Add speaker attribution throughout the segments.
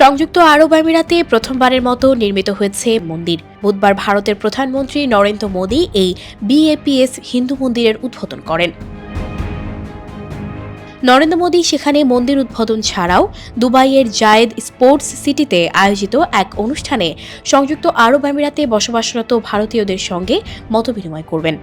Speaker 1: সংযুক্ত আরব আমিরাতে প্রথমবারের মতো নির্মিত হয়েছে মন্দির। বুধবার ভারতের প্রধানমন্ত্রী নরেন্দ্র মোদী এই বিএপিএস হিন্দু মন্দিরের উদ্বোধন করেন। নরেন্দ্র মোদী সেখানে মন্দির উদ্বোধন ছাড়াও দুবাইয়ের জায়েদ স্পোর্টস সিটিতে আয়োজিত এক অনুষ্ঠানে সংযুক্ত আরব আমিরাতে বসবাসরত ভারতীয়দের সঙ্গে মতবিনিময় করবেন।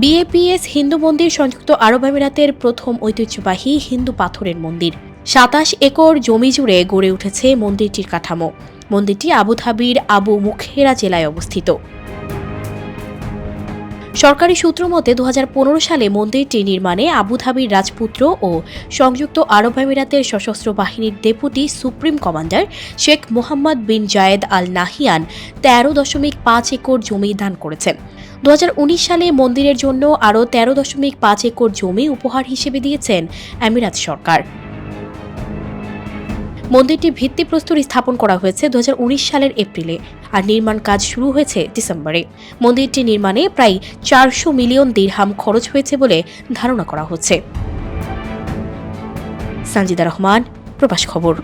Speaker 1: বিএপিএস হিন্দু মন্দির সংযুক্ত আরব আমিরাতের প্রথম ঐতিহ্যবাহী হিন্দু পাথরের মন্দির। সাতাশ একর জমি জুড়ে গড়ে উঠেছে মন্দিরটির কাঠামো। মন্দিরটি আবুধাবির আবু মুখেরা জেলায় অবস্থিত। সরকারি সূত্র মতে দু হাজার পনেরো সালে মন্দিরটি নির্মাণে আবুধাবির রাজপুত্র ও সংযুক্ত আরব আমিরাতের সশস্ত্র বাহিনীর deputy supreme commander Sheikh Mohammed bin Zayed Al Nahyan তেরো দশমিক পাঁচ একর জমি দান করেছেন। দু হাজার উনিশ সালে মন্দিরের জন্য আরও তেরো দশমিক পাঁচ একর জমি উপহার হিসেবে দিয়েছেন আমিরাত সরকার। মন্দিরটি ভিত্তিপ্রস্তর স্থাপন করা হয়েছে দু হাজার উনিশ সালের এপ্রিলে আর নির্মাণ কাজ শুরু হয়েছে ডিসেম্বরে। মন্দিরটি নির্মাণে প্রায় চারশো মিলিয়ন দিরহাম খরচ হয়েছে বলে ধারণা করা হচ্ছে। সঞ্জিদা রহমান, প্রবাস খবর।